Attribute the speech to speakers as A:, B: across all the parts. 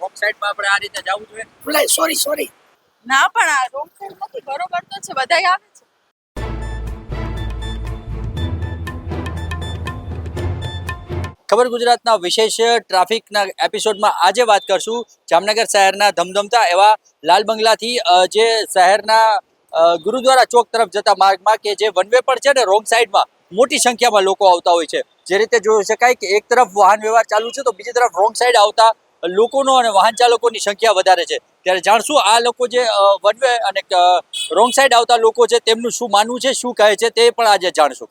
A: Wrong સાઈડમાં આપણે આ રીતે જવું જોઈએ.
B: ભૂલાય સોરી સોરી
C: ના પણ આ રોંગ સાઈડ નથી બરોબર તો છે બધાય આવે છે.
A: ખબર ગુજરાતના વિશેષ ટ્રાફિકના એપિસોડમાં આજે વાત કરશું જામનગર શહેરના ધમધમતા એવા લાલ બંગલાથી જે શહેરના ગુરુદ્વારા ચોક તરફ જતા માર્ગમાં કે જે વન વે પર છે ને રોંગ સાઈડમાં મોટી સંખ્યામાં લોકો આવતા હોય છે. જે રીતે જોઈ શકાય કે એક તરફ વાહન વ્યવહાર ચાલુ છે તો બીજી તરફ રોંગ સાઈડ આવતા લોકોનો અને વાહન ચાલકોની સંખ્યા વધારે છે. ત્યારે જાણશું આ લોકો જે વન વે અને રોંગ સાઈડ આવતા લોકો છે તેમનું શું માનવું છે શું કહે છે તે પણ આજે જાણશું.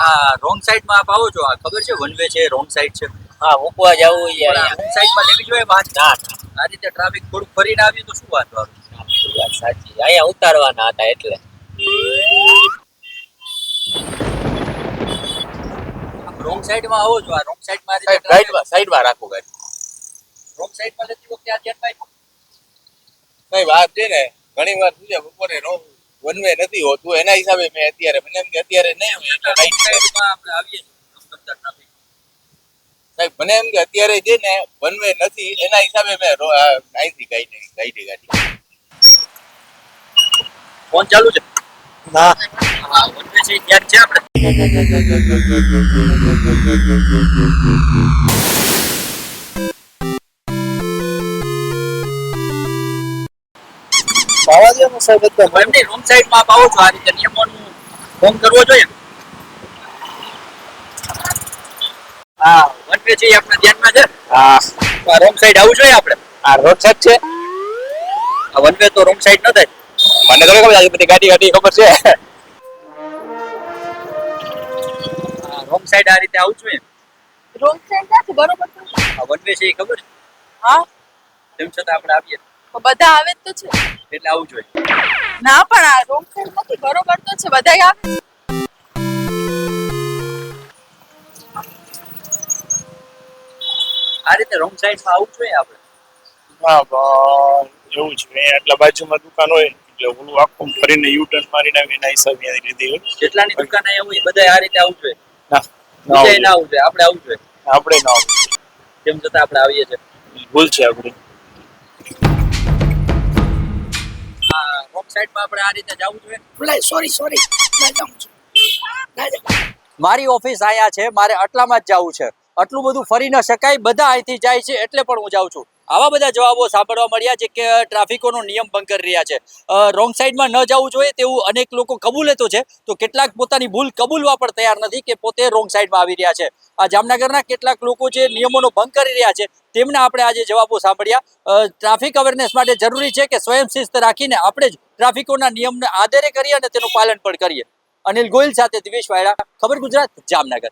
A: આ રોંગ સાઈડમાં આપ આવો છો. આ ખબર છે વન વે છે રોંગ સાઈડ છે?
D: હા મૂકવા જવું
A: રોંગ સાઈડમાં લેવી જોઈએ વાત?
D: ના
A: આ રીતે ટ્રાફિક થોડુંક ફરીને આવ્યું તો શું વાત આવે
D: વાત સાચી. અહીંયા ઉતારવાના હતા એટલે.
A: રોંગ સાઈડમાં આવો જો આ રોંગ સાઈડમાં
E: સાઈડમાં સાઈડમાં રાખો ગાડી.
A: રોંગ સાઈડમાં લેતી વખતે આ ધ્યાનમાં
E: સાહેબ વાત છે ને? ઘણી વાર શું છે બપોરે રોંગ વન વે નથી હોતું. એના હિસાબે મેં અત્યારે મને એમ કે અત્યારે નહીં
A: રોંગ સાઈડમાં આપણે આવીએ
E: સાહેબ મને એમ કે અત્યારે છે ને વન વે નથી એના હિસાબે મેં અહીંથી ગાડી ગાડી ગાડી.
A: ફોન ચાલુ છે?
B: ના
A: હા વન વે છે છે આપણે
B: બાવા દે સાહેબ એકદમ
A: એમ નહીં રોંગ સાઈડમાં આપ આવો છો આ રીતે નિયમોનું ફોન કરવો જોઈએ? હા વન વે છે આપણા ધ્યાનમાં છે?
D: હા.
A: રોંગ સાઈડ આવવું જોઈએ આપણે?
D: આ રોડ સાઈડ છે?
A: આ વન તો રોંગ સાઈડ ન થાય.
D: મને તો ખબર છે બધી ગાડી ગાડી ખબર છે
A: રોંગ સાઈડ આ રીતે આવું જોઈએ
C: રોંગ સાઈડ નથી બરોબર છે.
A: વન વે છે એ ખબર છે
C: હા
A: તેમ છતાં આપણે આવીએ
C: બધા આવે જ તો છે
A: એટલે આવું જોઈએ
C: ના પણ આ રોંગ સાઈડ નથી બરોબર તો છે બધાય આવે
A: આ રીતે રોંગ સાઈડમાં આવું જોઈએ આપણે
B: બસ એવું છે અહીંયા આટલા બાજુમાં દુકાન હોય એટલે ઓલું આખું ફરીને યુ ટર્ન મારીને એના હિસાબે રીતે હોય
A: જેટલાની દુકાન અહીંયા હોય બધા આ રીતે આવું જોઈએ.
B: ના
A: આવું ના જોઈએ. આપણે આવું જોઈએ.
B: આપણે ના આવું.
A: તેમ છતાં આપણે આવીએ છીએ.
B: ભૂલ છે આપણી.
A: આ રોંગ સાઈડમાં આપણે આ રીતે જવું જોઈએ.
B: સોરી સોરી ના જાઉં છું. ના જાઉં.
A: મારી ઓફિસ અહીંયા છે. મારે આટલામાં જ જવું છે. આટલું બધું ફરી ન શકાય. બધા અહીંથી જાય છે. એટલે પણ હું જાઉં છું. આવા બધા જવાબો સાંભળવા મળ્યા છે કે ટ્રાફિકોનો નિયમ ભંગ કરી રહ્યા છે. રોંગ સાઈડમાં ન જવું જોઈએ તેવું અનેક લોકો કબૂલે તો છે. તો કેટલાક પોતાની ભૂલ કબૂલવા પણ તૈયાર નથી કે પોતે રોંગ સાઈડમાં આવી રહ્યા છે. આ જામનગરના કેટલાક લોકો જે નિયમોનો ભંગ કરી રહ્યા છે તેમના આપણે આજે જવાબો સાંભળ્યા. ટ્રાફિક અવેરનેસ માટે જરૂરી છે કે સ્વયં શિસ્ત રાખીને આપણે જ ટ્રાફિકોના નિયમને આધારે કરીએ અને તેનું પાલન પણ કરીએ. અનિલ ગોયલ સાથે દિવેશ વાયડા, ખબર ગુજરાત, જામનગર.